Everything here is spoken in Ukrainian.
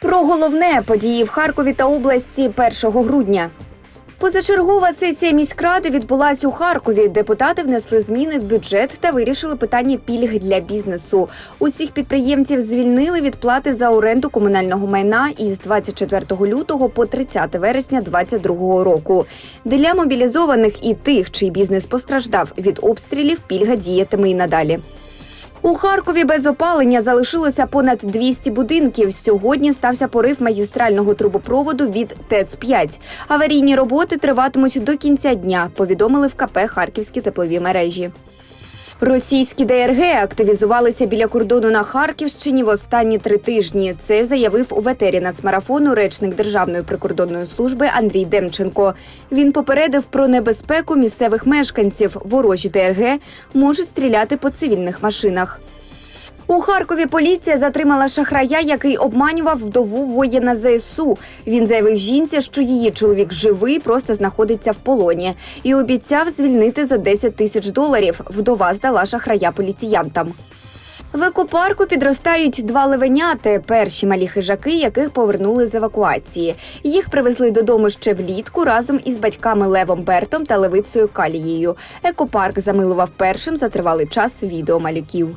Про головне події в Харкові та області 1 грудня. Позачергова сесія міськради відбулась у Харкові. Депутати внесли зміни в бюджет та вирішили питання пільг для бізнесу. Усіх підприємців звільнили від плати за оренду комунального майна із 24 лютого по 30 вересня 2022 року. Для мобілізованих і тих, чий бізнес постраждав від обстрілів, пільга діятиме і надалі. У Харкові без опалення залишилося понад 200 будинків. Сьогодні стався порив магістрального трубопроводу від ТЕЦ-5. Аварійні роботи триватимуть до кінця дня, повідомили в КП Харківські теплові мережі. Російські ДРГ активізувалися біля кордону на Харківщині в останні три тижні. Це заявив у ветері нацмарафону речник Державної прикордонної служби Андрій Демченко. Він попередив про небезпеку місцевих мешканців. Ворожі ДРГ можуть стріляти по цивільних машинах. У Харкові поліція затримала шахрая, який обманював вдову воїна ЗСУ. Він заявив жінці, що її чоловік живий, просто знаходиться в полоні, і обіцяв звільнити за 10 тисяч доларів. Вдова здала шахрая поліціянтам. В екопарку підростають два левеняти. Перші малі хижаки, яких повернули з евакуації. Їх привезли додому ще влітку разом із батьками Левом Бертом та левицею Калією. Екопарк замилував першим за тривалий час відео малюків.